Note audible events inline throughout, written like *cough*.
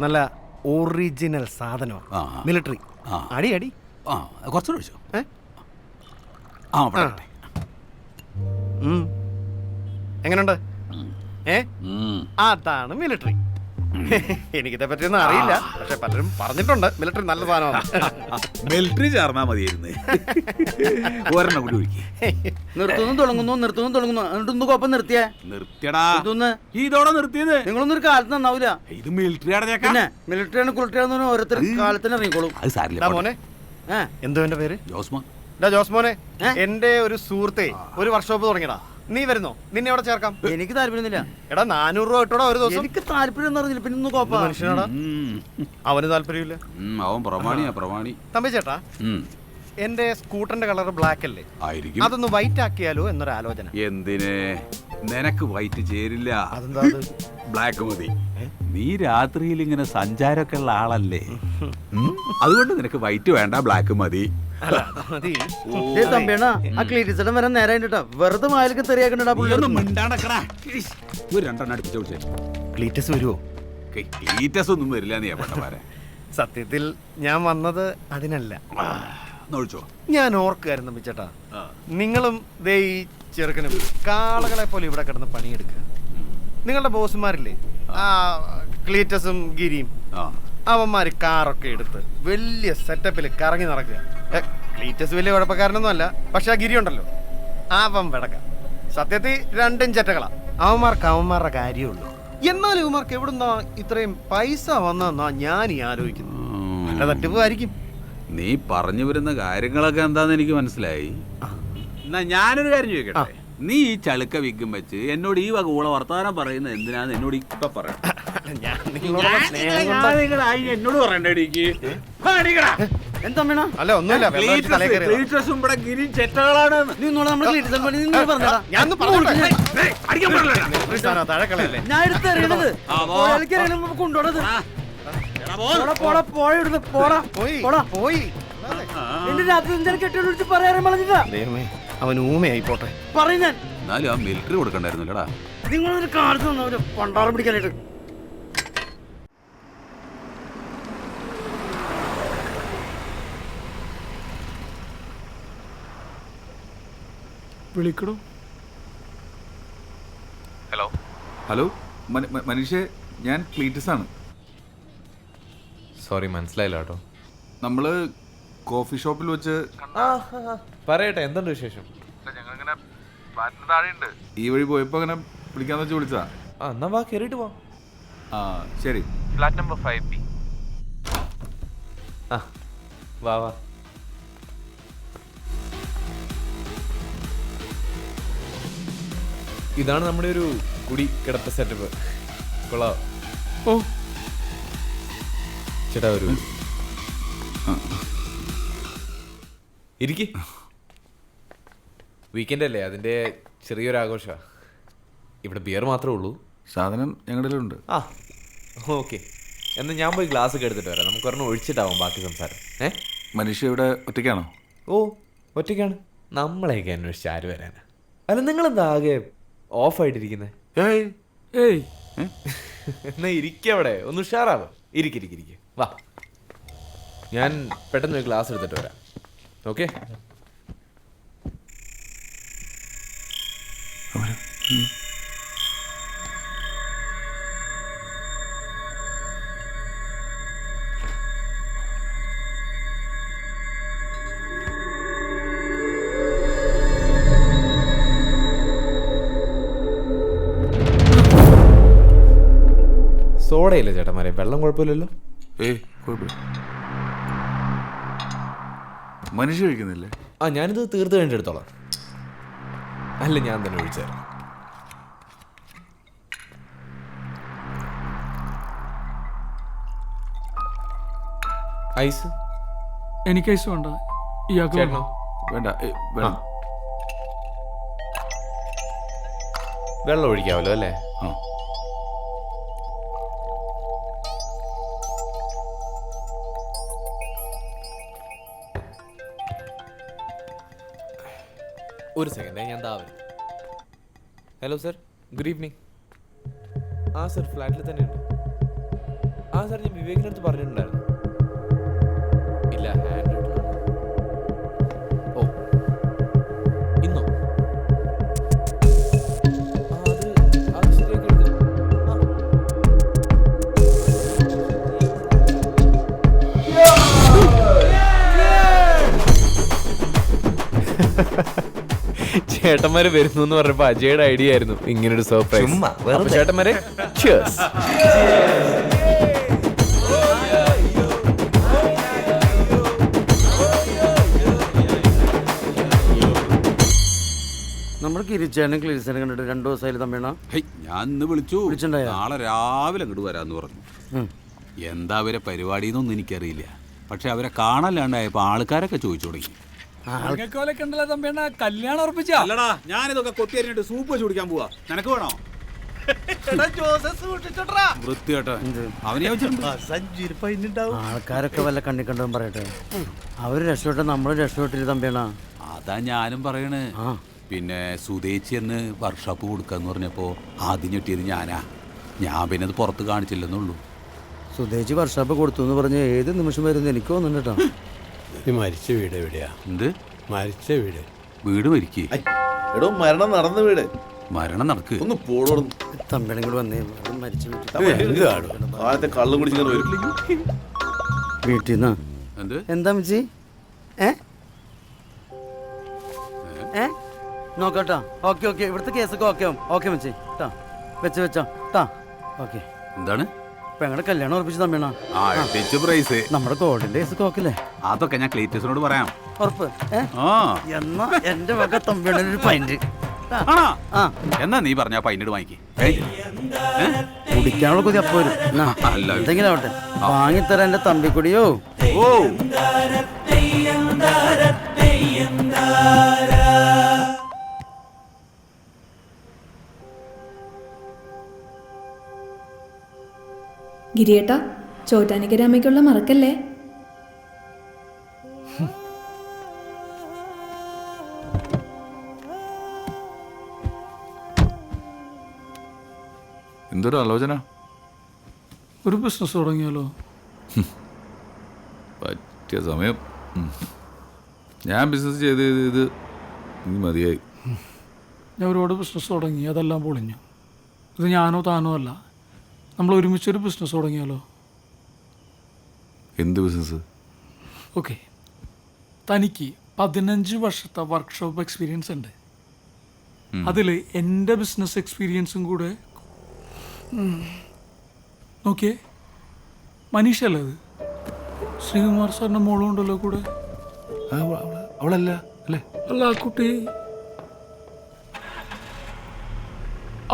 നല്ല ഒറിജിനൽ സാധനമാണ് ആ. മിലിറ്ററി ആ. അടി അടി ആ കുറച്ചുകൂടെ ഒഴിച്ചോ ഏ? ആ അവിടെ ഉം. എങ്ങനുണ്ട് ഏ ഉം. അതാണ് മിലിറ്ററി *laughs* എനിക്കിതെ പറ്റിയൊന്നും അറിയില്ല പക്ഷെ പലരും പറഞ്ഞിട്ടുണ്ട്. മിലിറ്ററി നല്ല സാധനമാണ്. *laughs* മിലിറ്ററി ചേർന്നാ മതിയായിരുന്നു. *laughs* ഒരെണ്ണം കൂടി ഒഴിക്കി നിർത്തുന്നു തുടങ്ങുന്നു നിർത്തുന്നു തുടങ്ങുന്നു. എന്നിട്ടൊന്ന് കുഴപ്പം നിർത്തിയേ. നിർത്തിയടാ. ഇതൊന്ന്. ഇതോടെ നിർത്തിയത്. നിങ്ങളൊന്നും ഒരു കാലത്ത് നന്നാവൂല. ഇത് മിലിറ്ററി പിന്നെ മിലിറ്ററിയാണ് കുളിട്ടറിയാന്ന് ഓരോരുത്തർ കാലത്തിന് ഇറങ്ങിക്കോളും അത് സാരില്ല മോനെ. എന്തോ എന്റെ പേര്? ജോസ്മോൻ. ഡാ ജോസ് മോനെ ഏ? എന്റെ ഒരു സുഹൃത്തെ ഒരു വർക്ക്ഷോപ്പ് തുടങ്ങിയടാ നീ വരുന്നോ? നിന്നെ അവിടെ ചേർക്കാം? എനിക്ക് താല്പര്യമൊന്നുമില്ല. എടാ നാനൂറ് രൂപ ഇട്ടോടാ ഒരു ദിവസം. എനിക്ക് താല്പര്യം അറിഞ്ഞില്ല പറഞ്ഞില്ല. പിന്നെ ഒന്നും കോപ്പ മനുഷ്യനാടാ. അവന് താല്പര്യമില്ല. അവൻ പ്രമാണിയാ പ്രമാണി. തമ്പി ചേട്ടാ. എന്റെ സ്കൂട്ടറിന്റെ കളർ ബ്ലാക്ക് അല്ലേ ആയിരിക്കും. അതൊന്ന് വൈറ്റ് ആക്കിയാലോ എന്നൊരു ആലോചന എന്തിനെ? നിനക്ക് വൈറ്റ് ചേരില്ല. അതെന്താ ബ്ലാക്ക് മതി. നീ രാത്രിയിൽ ഇങ്ങനെ സഞ്ചാരമൊക്കെ ഉള്ള ആളല്ലേ? അതുകൊണ്ട് നിനക്ക് വൈറ്റ് വേണ്ട ബ്ലാക്ക് മതി. ഏ *laughs* തമ്പിയണ്ണ ആ ക്ലീറ്റിസിടം വരാൻ നേരം കേട്ടോ. വെറുതെ മായലൊക്കെ തെറിയാക്കണ്ടാ. ഒരു രണ്ടെണ്ണം അടുപ്പിച്ച് ക്ലീറ്റസ് ക്ലീറ്റസ് ഒന്നും വരില്ല നീ പെട്ടമാരെ സത്യത്തിൽ ഞാൻ വന്നത് അതിനല്ല. ഞാൻ ഓർക്കായിരുന്നു തമ്പിച്ചേട്ടാ നിങ്ങളും ദേ ഈ ചെറുക്കനും കാളകളെ പോലെ ഇവിടെ കിടന്ന് പണിയെടുക്കുക. നിങ്ങളുടെ ബോസുമാരില്ലേ? ആ. ക്ലീറ്റസും ഗിരിയും. അവന്മാര് കാറൊക്കെ എടുത്ത് വലിയ സെറ്റപ്പിൽ കറങ്ങി നടക്കുക. ക്ലീറ്റസ് വലിയ കുഴപ്പക്കാരനൊന്നും അല്ല. പക്ഷെ ആ ഗിരി ഉണ്ടല്ലോ. അവൻ വിടക്ക. സത്യത്തിൽ രണ്ടും ചെറ്റകളാ. അവന്മാർക്ക് അവന്മാരുടെ കാര്യമുള്ളൂ എന്നാലും ഇവന്മാർക്ക് എവിടുന്നാ ഇത്രയും പൈസ വന്നെന്നാ ഞാൻ ഈ ആലോചിക്കുന്നു നല്ല നല്ല തട്ടിപ്പായിരിക്കും നീ പറഞ്ഞു വരുന്ന കാര്യങ്ങളൊക്കെ എന്താന്ന് എനിക്ക് മനസ്സിലായി. എന്നാ ഞാനൊരു കാര്യം ചോദിക്കട്ടെ? നീ ഈ ചളുക്ക വിഗ്ഗും വെച്ച് എന്നോട് ഈ വക ഊള വർത്താനം പറയുന്നത് എന്തിനാന്ന് എന്നോട് ഇപ്പൊ പറയാം എന്നോട് പറയണ്ടേ എന്താ അല്ല ഒന്നുമില്ല. ഇവിടെ ഗിരി ചെറ്റകളാണ്. നീ പണി നീ പറഞ്ഞടാ ഞാൻ ഞാൻ എടുത്തെറിയണത് കൊണ്ടുപോണത്. അവൻ ഊമയായി പോട്ടെ പറയും ഞാൻ. എന്നാലും ആ മിലിറ്ററി കൊടുക്കണ്ടായിരുന്നല്ലടാ നിങ്ങളൊരു കാലത്ത് വന്നവര് പണ്ടാളം പിടിക്കാനായിട്ട് വിളിക്കണോ? ഹലോ. ഹലോ മനീഷെ ഞാൻ ക്ലീറ്റസ് ആണ് സോറി മനസ്സിലായില്ല കേട്ടോ നമ്മൾ കോഫി ഷോപ്പിൽ വെച്ച് പറയട്ടെ എന്തുണ്ട് വിശേഷം? ഈ വഴി പോയപ്പോ അങ്ങനെ വിളിക്കാന്ന് വെച്ച് വിളിച്ചതാ. എന്നാ വാ കേറിട്ട് പോ ആ ശരി. Flat number five B. ആ വാ വാ. ഇതാണ് നമ്മുടെ ഒരു കുടി കിടത്ത സെറ്റപ്പ് കൊള്ളാം. ഓ. ചേട്ടാ ഒരു ഇരിക്ക്. വീക്കെൻഡ് അല്ലേ? അതിന്റെ ചെറിയൊരു ആഘോഷമാണ് ഇവിടെ ബിയർ മാത്രമേ ഉള്ളൂ. സാധനം ഞങ്ങളുടെ ഉണ്ട്. ആ. ഓക്കെ. എന്നാൽ ഞാൻ പോയി ഗ്ലാസ് ഒക്കെ എടുത്തിട്ട് വരാം. നമുക്ക് ഒരെണ്ണം ഒഴിച്ചിട്ടാവും ബാക്കി സംസാരം. ഏ? മനുഷ്യ ഇവിടെ ഒറ്റയ്ക്കാണോ? ഓ ഒറ്റയ്ക്കാണ്. നമ്മളെയൊക്കെ അന്വേഷിച്ച് ആര് വരാനാ? അല്ല നിങ്ങളെന്താ ആകെ ഓഫായിട്ടിരിക്കുന്നത് ഏയ്. ഏയ്? എന്നാ ഇരിക്കവിടെ ഒന്ന് ഉഷാറാവ്. ഇരിക്കിരിക്കിരിക്ക വാ. ഞാൻ പെട്ടെന്ന് ഒരു ഗ്ലാസ് എടുത്തിട്ട് വരാം. ഓക്കെ? സോഡയില്ല ചേട്ടന്മാരെ വെള്ളം കുഴപ്പമില്ലല്ലോ. ഏയ് കുഴപ്പമില്ല. മനീഷ കഴിക്കുന്നില്ലേ ആ ഞാനിത് തീർത്ത് കഴിഞ്ഞെടുത്തോളാം അല്ല ഞാൻ തന്നെ ഒഴിച്ചു ഐസ്? എനിക്ക് ഐസ് വേണ്ട. ഇയാൾക്ക് വേണ്ട. വെള്ളം ഒഴിക്കാമല്ലോ അല്ലേ? ആ. ഒരു സെക്കൻഡ് ഞാൻ ദാ ഹലോ സർ ഗുഡ് ഈവനിങ് ആ സർ ഫ്ലാറ്റിൽ തന്നെയുണ്ട്. ആ സർ ഞാൻ വിവേകിനടുത്ത് അടുത്ത് പറഞ്ഞിട്ടുണ്ടായിരുന്നു. ഇല്ല ഹാൻഡ് ഓ. ഇന്നോ? ആ, അത് അത് ശരിയാക്കി എടുത്തു ആ. *laughs* ചേട്ടന്മാര് വരുന്നു എന്ന് പറഞ്ഞപ്പോ അജയുടെ ഐഡിയ ആയിരുന്നു. ഇങ്ങനൊരു സർപ്രൈസ് അപ്പൊ ചേട്ടന്മാരെ cheers. നമ്മൾ കിരിച്ചാനും കണ്ടിട്ട് രണ്ടു ദിവസമായാലും തമ്മിണ ഹൈ, ഞാൻ ഇന്ന് വിളിച്ചു. വിളിച്ചിട്ടുണ്ടായോ? നാളെ രാവിലെ അങ്ങോട്ട് വരാന്ന് പറഞ്ഞു. എന്താ അവരെ പരിപാടി എന്നൊന്നും എനിക്കറിയില്ല. പക്ഷെ അവരെ കാണലാണ്ടായപ്പോ ആൾക്കാരൊക്കെ ചോദിച്ചു തുടങ്ങി. മുരിങ്ങക്കോലൊക്കെ ഉണ്ടല്ലോ തമ്പിയണ്ണ കല്യാണം ഉറപ്പിച്ചാ. അല്ലടാ ഞാനിതൊക്കെ കൊത്തിയരിഞ്ഞിട്ട് സൂപ്പ് വെച്ച് കുടിക്കാൻ പോവാ. നിനക്ക് വേണോ? ആൾക്കാരൊക്കെ വല്ല കണ്ണി കണ്ടതും പറയട്ടെ. അവർ രക്ഷപ്പെട്ട നമ്മൾ രക്ഷപ്പെട്ടില്ല തമ്പിയണ അതാ ഞാനും പറയണ്. പിന്നെ സുതേച്ചി എന്ന് വർക്ക്ഷോപ്പ് കൊടുക്കാന്ന് പറഞ്ഞപ്പോ ആദ്യം ഞെട്ടിയത് ഞാനാ. ഞാൻ പിന്നെ അത് പുറത്ത് കാണിച്ചില്ലെന്നുള്ളൂ സുതേച്ചി വർക്ക്ഷോപ്പ് കൊടുത്തു എന്ന് പറഞ്ഞ് ഏത് നിമിഷം വരുന്നു എനിക്ക് തോന്നുന്നുണ്ട് കേട്ടോ. ഈ മരിച്ച വീട് എവിടെയാ? എന്ത്? മരിച്ച വീട്. വീട് മരിക്കേ? എടോ മരണം നടന്ന വീട്. മരണം നടക്ക്. ഒന്ന് പോടോടുന്നു തമ്പിണയും കൂടെ വന്നേ. മരിച്ച ആദ്യത്തെ കള്ളും കുടിച്ചിങ്ങനെ വരും വീട്ടിൽ നിന്നാ എന്ത്? എന്താ മിച്ചി? ഏ? ഏ? നോക്കട്ടോ ഓക്കെ ഓക്കെ. ഇവിടുത്തെ കേസൊക്കെ ഓക്കെ ആവും. ഓക്കെ മിച്ചി. ട്ടാ. വെച്ച് വെച്ചോ. ട്ടാ. ഓക്കെ. എന്താണ്? ഇപ്പൊ ഞങ്ങളുടെ കല്യാണം ഉറപ്പിച്ച് തമ്മിണ നമ്മുടെ കോഡിന്റെ കേസൊക്കെ ഓക്കെ അല്ലേ? അതൊക്കെ ഞാൻ ക്ലീറ്റസിനോട് പറയാം. ഉറപ്പ്. ഏ? ആ. എന്നാ എന്റെ വക തമ്പിയുടെ ഒരു പൈന്റ് ആണോ? ആ. എന്നാ നീ പറഞ്ഞ പൈനട് വാങ്ങിക്ക്. കുടിക്കാനുള്ള കൊതി അപ്പൊ വരും. എന്നാ, അല്ല. എന്തെങ്കിലും ആവട്ടെ. വാങ്ങിത്തരാൻ എന്റെ തമ്പിക്കുടിയോ. ഓ. ഗിരിയേട്ടാ ചോറ്റാനിക്കരാമയ്ക്കുള്ള മറക്കല്ലേ? എന്തൊരു ആലോചന. ഒരു ബിസിനസ് തുടങ്ങിയാലോ? പറ്റിയ സമയം. ഞാൻ ബിസിനസ് ചെയ്ത് ചെയ്ത് ഇത് മതിയായി. ഞാൻ ഒരുപാട് ബിസിനസ് തുടങ്ങി. അതെല്ലാം പൊളിഞ്ഞു. ഇത് ഞാനോ താനോ അല്ല. നമ്മൾ ഒരുമിച്ചൊരു ബിസിനസ് തുടങ്ങിയാലോ? എന്ത് ബിസിനസ്? ഓക്കെ. തനിക്ക് പതിനഞ്ച് വർഷത്തെ വർക്ക്ഷോപ്പ് എക്സ്പീരിയൻസ് ഉണ്ട്. അതിൽ എന്റെ ബിസിനസ് എക്സ്പീരിയൻസും കൂടെ നോക്കിയേ മനീഷ അല്ലേ അത്? ശ്രീകുമാർ സാറിന്റെ മോളും ഉണ്ടല്ലോ കൂടെ. അവളല്ല അല്ലേ? അല്ല ആ കുട്ടി.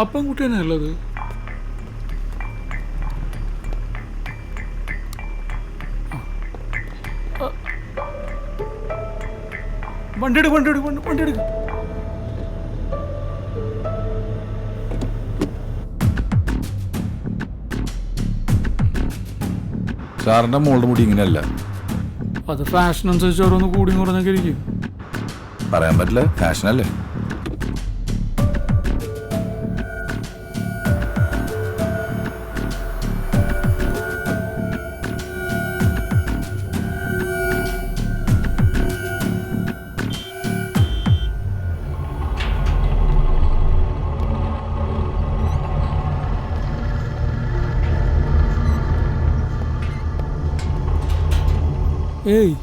അപ്പം കുട്ടി തന്നെ അല്ലത്. വണ്ടി എടുക്കും വണ്ടി എടുക്കും വണ്ടി എടുക്ക്. സാറിന്റെ മോളുടെ മുടി ഇങ്ങനെയല്ല. അത് ഫാഷൻ അനുസരിച്ച് ഓരോന്ന് കൂടി കുറഞ്ഞൊക്കെ ഇരിക്കും പറയാൻ പറ്റില്ല ഫാഷനല്ലേ ഏയ്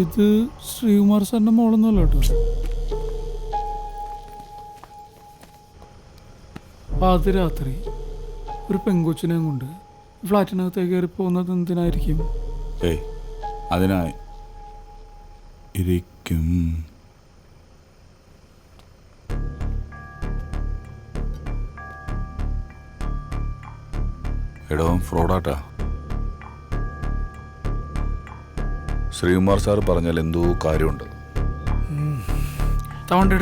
ഇത് ശ്രീകുമാർ സാറിന്റെ മോളൊന്നുമല്ല കേട്ടോ. പാതിരാത്രി ഒരു പെങ്കൊച്ചിനെയും കൊണ്ട് ഫ്ലാറ്റിനകത്തേക്ക് കയറി പോകുന്നത് എന്തിനായിരിക്കും? ഏയ് അതിനായി ഇരിക്കും. എടോ ഫ്രോഡാട്ടാ. ശ്രീകുമാർ സാർ പറഞ്ഞാൽ എന്തോ കാര്യമുണ്ട്. തവണ്ട